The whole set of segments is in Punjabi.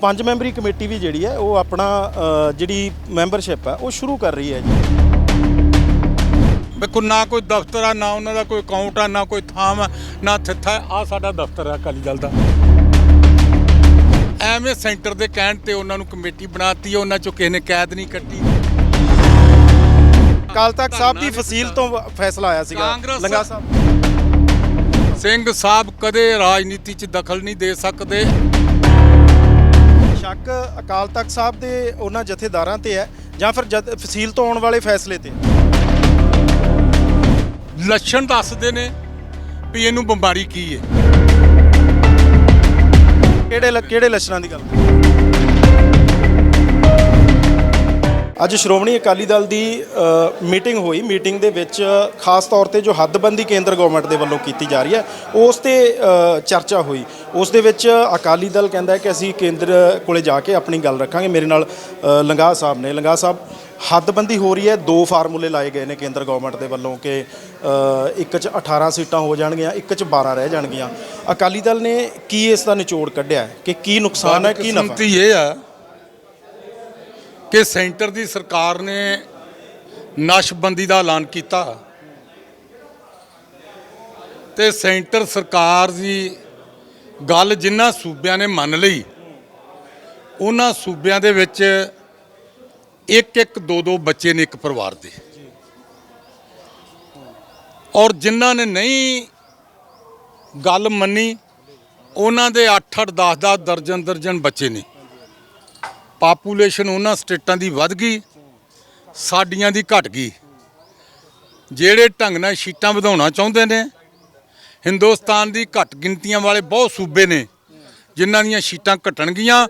ਪੰਜ ਮੈਂਬਰੀ ਕਮੇਟੀ ਵੀ ਜਿਹੜੀ ਹੈ ਉਹ ਆਪਣਾ ਜਿਹੜੀ ਮੈਂਬਰਸ਼ਿਪ ਹੈ ਉਹ ਸ਼ੁਰੂ ਕਰ ਰਹੀ ਹੈ ਜੀ। ਵੇਖੋ ਨਾ ਕੋਈ ਦਫ਼ਤਰ ਆ ਨਾ ਉਹਨਾਂ ਦਾ ਕੋਈ ਅਕਾਊਂਟ ਆ ਨਾ ਕੋਈ ਥਾਮ ਆ ਨਾ ਥਿੱਥਾ ਆ ਸਾਡਾ ਦਫ਼ਤਰ ਆ ਅਕਾਲੀ ਦਲ ਦਾ। ਐਵੇਂ ਸੈਂਟਰ ਦੇ ਕਹਿਣ ਤੇ ਉਹਨਾਂ ਨੂੰ ਕਮੇਟੀ ਬਣਾਤੀ ਉਹਨਾਂ ਚੋਂ ਕਿਸੇ ਨੇ ਕੈਦ ਨਹੀਂ ਕੱਟੀ। ਅਕਾਲ ਤਖਤ ਸਾਹਿਬ ਦੀ ਫਸੀਲ ਤੋਂ ਫੈਸਲਾ ਆਇਆ ਸੀਗਾ ਲੰਗਾ ਸਾਹਿਬ। ਸਿੰਘ ਸਾਹਿਬ ਕਦੇ ਰਾਜਨੀਤੀ 'ਚ ਦਖਲ ਨਹੀਂ ਦੇ ਸਕਦੇ। ਸ਼ੱਕ ਅਕਾਲ ਤਖਤ ਸਾਹਿਬ ਦੇ ਉਹਨਾਂ ਜਥੇਦਾਰਾਂ ਤੇ ਹੈ ਜਾਂ ਫਿਰ ਜਦ ਫਸੀਲ ਤੋਂ ਆਉਣ ਵਾਲੇ ਫੈਸਲੇ ਤੇ ਲੱਛਣ ਦੱਸਦੇ ਨੇ ਵੀ ਇਹਨੂੰ ਬਿਮਾਰੀ ਕੀ ਹੈ। ਕਿਹੜੇ ਕਿਹੜੇ ਲੱਛਣਾਂ ਦੀ ਗੱਲ? ਅੱਜ ਸ਼੍ਰੋਮਣੀ ਅਕਾਲੀ ਦਲ ਦੀ ਮੀਟਿੰਗ ਹੋਈ। ਮੀਟਿੰਗ ਦੇ ਵਿੱਚ ਖਾਸ ਤੌਰ ਤੇ ਜੋ ਹੱਦਬੰਦੀ ਕੇਂਦਰ ਗਵਰਨਮੈਂਟ ਦੇ ਵੱਲੋਂ ਕੀਤੀ ਜਾ ਰਹੀ ਹੈ ਉਸ ਤੇ ਚਰਚਾ ਹੋਈ। ਉਸ ਦੇ ਵਿੱਚ ਅਕਾਲੀ ਦਲ ਕਹਿੰਦਾ ਹੈ ਕਿ ਅਸੀਂ ਕੇਂਦਰ ਕੋਲੇ ਜਾ ਕੇ ਆਪਣੀ ਗੱਲ ਰੱਖਾਂਗੇ। ਮੇਰੇ ਨਾਲ ਲੰਗਾਹ ਸਾਹਿਬ ਨੇ। ਲੰਗਾਹ ਸਾਹਿਬ ਹੱਦਬੰਦੀ ਹੋ ਰਹੀ ਹੈ। ਦੋ ਫਾਰਮੂਲੇ ਲਾਏ ਗਏ ਨੇ ਕੇਂਦਰ ਗਵਰਨਮੈਂਟ ਦੇ ਵੱਲੋਂ ਕਿ ਇੱਕ 'ਚ 18 ਸੀਟਾਂ ਹੋ ਜਾਣਗੀਆਂ ਇੱਕ 'ਚ 12 ਰਹਿ ਜਾਣਗੀਆਂ। ਅਕਾਲੀ ਦਲ ਨੇ ਕੀ ਇਸ ਦਾ ਨਿਚੋੜ ਕੱਢਿਆ ਕਿ ਕੀ ਨੁਕਸਾਨ ਹੈ ਕੀ ਨਫਾ ਇਹ ਆ ਕਿ ਸੈਂਟਰ ਦੀ ਸਰਕਾਰ ਨੇ ਨਸ਼ਬੰਦੀ ਦਾ ਐਲਾਨ ਕੀਤਾ। ਤੇ ਸੈਂਟਰ ਸਰਕਾਰ ਦੀ ਗੱਲ ਜਿਨ੍ਹਾਂ ਸੂਬਿਆਂ ਨੇ ਮੰਨ ਲਈ, ਉਹਨਾਂ ਸੂਬਿਆਂ ਦੇ ਵਿੱਚ ਇੱਕ ਇੱਕ ਦੋ ਦੋ ਬੱਚੇ ਨੇ ਇੱਕ ਪਰਿਵਾਰ ਦੇ। ਔਰ ਜਿਨ੍ਹਾਂ ਨੇ ਨਹੀਂ ਗੱਲ ਮੰਨੀ, ਉਹਨਾਂ ਦੇ 8-8 10-10 ਦਰਜਨ ਦਰਜਨ ਬੱਚੇ ਨੇ। ਪਾਪੂਲੇਸ਼ਨ ਉਹਨਾਂ ਸਟੇਟਾਂ ਦੀ ਵੱਧ ਗਈ, ਸਾਡੀਆਂ ਦੀ ਘਟ ਗਈ। ਜਿਹੜੇ ਢੰਗ ਨਾਲ ਸੀਟਾਂ ਵਧਾਉਣਾ ਚਾਹੁੰਦੇ ਨੇ, ਹਿੰਦੁਸਤਾਨ ਦੀ ਘੱਟ ਗਿਣਤੀਆਂ ਵਾਲੇ ਬਹੁਤ ਸੂਬੇ ਨੇ, ਜਿਨ੍ਹਾਂ ਦੀਆਂ ਸੀਟਾਂ ਘਟਣਗੀਆਂ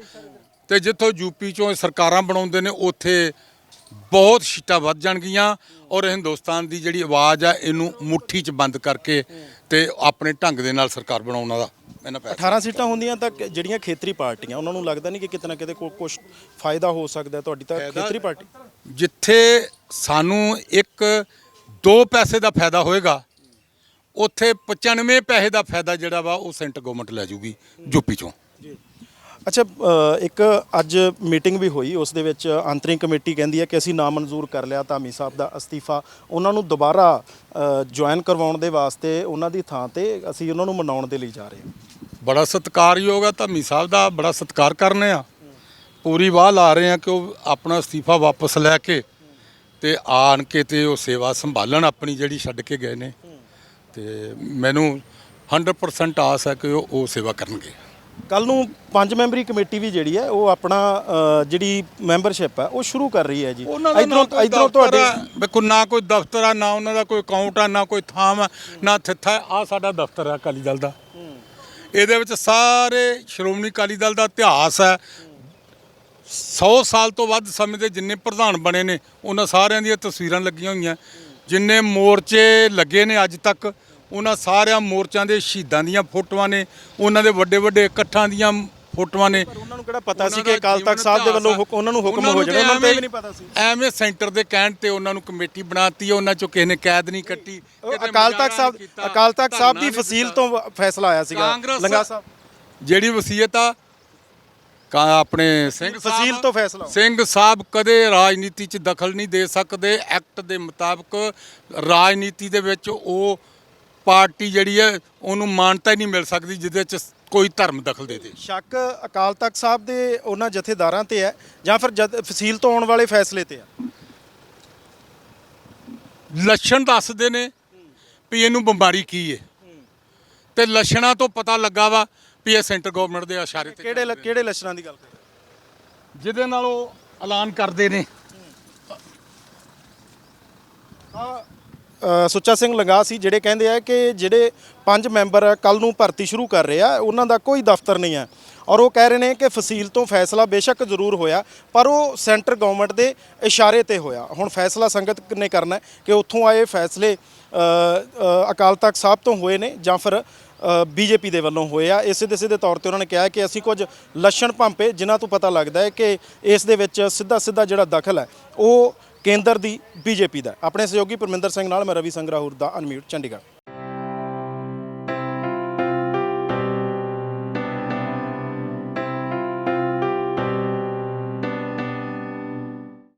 ਤੇ ਜਿੱਥੋਂ ਯੂਪੀ ਚੋਂ ਸਰਕਾਰਾਂ ਬਣਾਉਂਦੇ ਨੇ, ਉੱਥੇ ਬਹੁਤ ਸੀਟਾਂ ਵੱਧ ਜਾਣਗੀਆਂ ਔਰ ਹਿੰਦੁਸਤਾਨ ਦੀ ਜਿਹੜੀ ਆਵਾਜ਼ ਆ, ਇਹਨੂੰ ਮੁੱਠੀ 'ਚ ਬੰਦ ਕਰਕੇ ਤੇ ਆਪਣੇ ਢੰਗ ਦੇ ਨਾਲ ਸਰਕਾਰ ਬਣਾਉਣ ਦਾ। ਇਹਨਾਂ ਪੈਸਾ। 18 ਸੀਟਾਂ ਹੁੰਦੀਆਂ ਤਾਂ ਕਿ ਜਿਹੜੀਆਂ ਖੇਤਰੀ ਪਾਰਟੀਆਂ ਉਹਨਾਂ ਨੂੰ ਲੱਗਦਾ ਨਹੀਂ ਕਿ ਕਿਤੇ ਨਾ ਕਿਤੇ ਕੁਝ ਫਾਇਦਾ ਹੋ ਸਕਦਾ ਹੈ ਤੁਹਾਡੀ ਤਾਂ ਖੇਤਰੀ ਪਾਰਟੀ। ਜਿੱਥੇ ਸਾਨੂੰ ਇੱਕ 2 ਪੈਸੇ ਦਾ ਫਾਇਦਾ ਹੋਏਗਾ ਉੱਥੇ 95 ਪੈਸੇ ਦਾ ਫਾਇਦਾ ਜਿਹੜਾ ਵਾ ਉਹ ਸੈਂਟਰ ਗਵਰਨਮੈਂਟ ਲੈ ਜੂਗੀ ਯੂਪੀ ਚੋਂ। ਅੱਛਾ ਅ, ਇੱਕ ਅੱਜ ਮੀਟਿੰਗ ਵੀ ਹੋਈ ਉਸ ਦੇ ਵਿੱਚ ਅੰਤਰਿੰਗ ਕਮੇਟੀ ਕਹਿੰਦੀ ਹੈ ਕਿ ਅਸੀਂ ਨਾ ਮਨਜ਼ੂਰ ਕਰ ਲਿਆ ਧਾਮੀ ਸਾਹਿਬ ਦਾ ਅਸਤੀਫਾ। ਉਹਨਾਂ ਨੂੰ ਦੁਬਾਰਾ ਜੁਆਇਨ ਕਰਵਾਉਣ ਦੇ ਵਾਸਤੇ ਉਹਨਾਂ ਦੀ ਥਾਂ ਤੇ ਅਸੀਂ ਉਹਨਾਂ ਨੂੰ ਮਨਾਉਣ ਦੇ ਲਈ ਜਾ ਰਹੇ ਹਾਂ। ਬੜਾ ਸਤਿਕਾਰਯੋਗ ਆ ਧੰਮੀ ਸਾਹਿਬ ਦਾ ਬੜਾ ਸਤਿਕਾਰ ਕਰਨੇ ਆ। ਪੂਰੀ ਵਾਹ ਲਾ ਰਹੇ ਆ ਕਿ ਉਹ ਆਪਣਾ ਅਸਤੀਫਾ ਵਾਪਸ ਲੈ ਕੇ ਤੇ ਆਣ ਕੇ ਤੇ ਉਹ ਸੇਵਾ ਸੰਭਾਲਣ ਆਪਣੀ ਜਿਹੜੀ ਛੱਡ ਕੇ ਗਏ ਨੇ। ਤੇ ਮੈਨੂੰ 100% ਆਸ ਹੈ ਕਿ ਉਹ ਉਹ ਸੇਵਾ ਕਰਨਗੇ। ਕੱਲ ਨੂੰ ਪੰਜ ਮੈਂਬਰੀ ਕਮੇਟੀ ਵੀ ਜਿਹੜੀ ਹੈ ਉਹ ਆਪਣਾ ਜਿਹੜੀ ਮੈਂਬਰਸ਼ਿਪ ਹੈ ਉਹ ਸ਼ੁਰੂ ਕਰ ਰਹੀ ਹੈ ਜੀ। ਇਧਰੋਂ ਇਧਰੋਂ ਤੁਹਾਡੇ ਵੇਖੋ ਨਾ ਕੋਈ ਦਫ਼ਤਰ ਆ ਨਾ ਉਹਨਾਂ ਦਾ ਕੋਈ ਅਕਾਊਂਟ ਆ ਨਾ ਕੋਈ ਥਾਮ ਆ ਨਾ ਥਿੱਥਾ ਆ ਸਾਡਾ ਦਫ਼ਤਰ ਆ ਅਕਾਲੀ ਦਲ ਦਾ। ਇਹਦੇ ਵਿੱਚ ਸਾਰੇ ਸ਼੍ਰੋਮਣੀ ਅਕਾਲੀ ਦਲ ਦਾ ਇਤਿਹਾਸ ਹੈ। 100 ਸਾਲ ਤੋਂ ਵੱਧ ਸਮੇਂ ਦੇ ਜਿੰਨੇ ਪ੍ਰਧਾਨ ਬਣੇ ਨੇ, ਉਹਨਾਂ ਸਾਰਿਆਂ ਦੀਆਂ ਤਸਵੀਰਾਂ ਲੱਗੀਆਂ ਹੋਈਆਂ। ਜਿੰਨੇ ਮੋਰਚੇ ਲੱਗੇ ਨੇ ਅੱਜ ਤੱਕ, ਉਹਨਾਂ ਸਾਰਿਆਂ ਮੋਰਚਿਆਂ ਦੇ ਸ਼ਹੀਦਾਂ ਦੀਆਂ ਫੋਟੋਆਂ ਨੇ, ਉਹਨਾਂ ਦੇ ਵੱਡੇ ਵੱਡੇ ਇਕੱਠਾਂ ਦੀਆਂ ਫੋਟੋਆਂ ਨੇ। ਉਹਨਾਂ ਨੂੰ ਕਿਹੜਾ ਪਤਾ ਸੀ ਕਿ ਅਕਾਲ ਤਖਤ ਸਾਹਿਬ ਦੇ ਵੱਲੋਂ ਉਹਨਾਂ ਨੂੰ ਹੁਕਮ ਹੋ ਜਾਣਾ ਉਹਨਾਂ ਨੂੰ ਵੀ ਨਹੀਂ ਪਤਾ ਸੀ। ਐਵੇਂ ਸੈਂਟਰ ਦੇ ਕਹਿਣ ਤੇ ਉਹਨਾਂ ਨੂੰ ਕਮੇਟੀ ਬਣਾਤੀ ਉਹਨਾਂ ਚੋਂ ਕਿਸੇ ਨੇ ਕੈਦ ਨਹੀਂ ਕੱਟੀ ਅਕਾਲ ਤਖਤ ਸਾਹਿਬ ਅਕਾਲ ਤਖਤ ਸਾਹਿਬ ਦੀ ਫਸੀਲ। ਤੋਂ ਫੈਸਲਾ ਆਇਆ ਸੀਗਾ। ਲੰਗਾ ਸਾਹਿਬ। ਜਿਹੜੀ ਵਸੀਅਤ ਆ ਕਾ ਆਪਣੇ ਸਿੰਘ ਫਸੀਲ ਤੋਂ ਫੈਸਲਾ ਸਿੰਘ ਸਾਹਿਬ ਕਦੇ ਰਾਜਨੀਤੀ 'ਚ ਦਖਲ ਨਹੀਂ ਦੇ ਸਕਦੇ। ਐਕਟ ਦੇ ਮੁਤਾਬਕ ਰਾਜਨੀਤੀ ਦੇ ਵਿੱਚ ਉਹ ਪਾਰਟੀ ਜਿਹੜੀ ਹੈ ਉਹਨੂੰ ਮਾਨਤਾ ਹੀ ਨਹੀਂ ਮਿਲ ਸਕਦੀ ਜਿਹਦੇ 'ਚ ਕੋਈ ਧਰਮ ਦਖਲ ਦੇ ਦੇ। ਸ਼ੱਕ ਅਕਾਲ ਤਖਤ ਸਾਹਿਬ ਦੇ ਉਹਨਾਂ ਜਥੇਦਾਰਾਂ ਤੇ ਹੈ ਜਾਂ ਫਿਰ ਫਸੀਲ ਤੋਂ ਆਉਣ ਵਾਲੇ ਫੈਸਲੇ ਤੇ ਹੈ? ਲੱਛਣ ਦੱਸਦੇ ਨੇ ਵੀ ਇਹਨੂੰ ਬਿਮਾਰੀ ਕੀ ਹੈ ਤੇ ਲੱਛਣਾਂ ਤੋਂ ਪਤਾ ਲੱਗਾ ਵਾ ਵੀ ਇਹ ਸੈਂਟਰ ਗਵਰਨਮੈਂਟ ਦੇ ਇਸ਼ਾਰੇ ਤੇ ਕਿਹੜੇ ਕਿਹੜੇ ਲੱਛਣਾਂ ਦੀ ਗੱਲ ਕਰ ਜਿਹਦੇ ਨਾਲ ਉਹ ਐਲਾਨ ਕਰਦੇ ਨੇ। ਸੁੱਚਾ ਸਿੰਘ ਲੰਗਾ ਸੀ, ਜਿਹੜੇ ਕਹਿੰਦੇ ਆ ਕਿ ਜਿਹੜੇ ਪੰਜ ਮੈਂਬਰ ਕੱਲ ਨੂੰ ਭਰਤੀ ਸ਼ੁਰੂ ਕਰ ਰਹੇ ਆ, ਉਹਨਾਂ ਦਾ ਕੋਈ ਦਫ਼ਤਰ ਨਹੀਂ ਹੈ ਔਰ ਉਹ ਕਹਿ ਰਹੇ ਨੇ ਕਿ ਫਸੀਲ ਤੋਂ ਫੈਸਲਾ ਬੇਸ਼ੱਕ ਜ਼ਰੂਰ ਹੋਇਆ, ਪਰ ਉਹ ਸੈਂਟਰ ਗਵਰਨਮੈਂਟ ਦੇ ਇਸ਼ਾਰੇ ਤੇ ਹੋਇਆ। ਹੁਣ ਫੈਸਲਾ ਸੰਗਤ ਨੇ ਕਰਨਾ ਕਿ ਉੱਥੋਂ ਆਏ ਫੈਸਲੇ ਅਕਾਲ ਤਖਤ ਸਾਹਿਬ ਤੋਂ ਹੋਏ ਨੇ ਜਾਂ ਫਿਰ ਬੀਜੇਪੀ ਦੇ ਵੱਲੋਂ ਹੋਏ ਆ। ਇਸੇ ਦੇ ਸਿੱਧੇ ਤੌਰ ਤੇ ਉਹਨਾਂ ਨੇ ਕਿਹਾ ਕਿ ਅਸੀਂ ਕੁਝ ਲੱਛਣ ਭੰਪੇ, ਜਿਨ੍ਹਾਂ ਤੋਂ ਪਤਾ ਲੱਗਦਾ ਹੈ ਕਿ ਇਸ ਦੇ ਵਿੱਚ ਸਿੱਧਾ ਸਿੱਧਾ ਜਿਹੜਾ ਦਖਲ ਹੈ, ਉਹ ਕੇਂਦਰ ਦੀ ਬੀਜੇਪੀ ਦਾ। ਆਪਣੇ ਸਹਿਯੋਗੀ ਪਰਮਿੰਦਰ ਸਿੰਘ ਨਾਲ ਮੈਂ ਰਵੀ ਸੰਗਰਾਹੁਰ ਦਾ ਅਨਮਿਊਟ ਚੰਡੀਗੜ੍ਹ।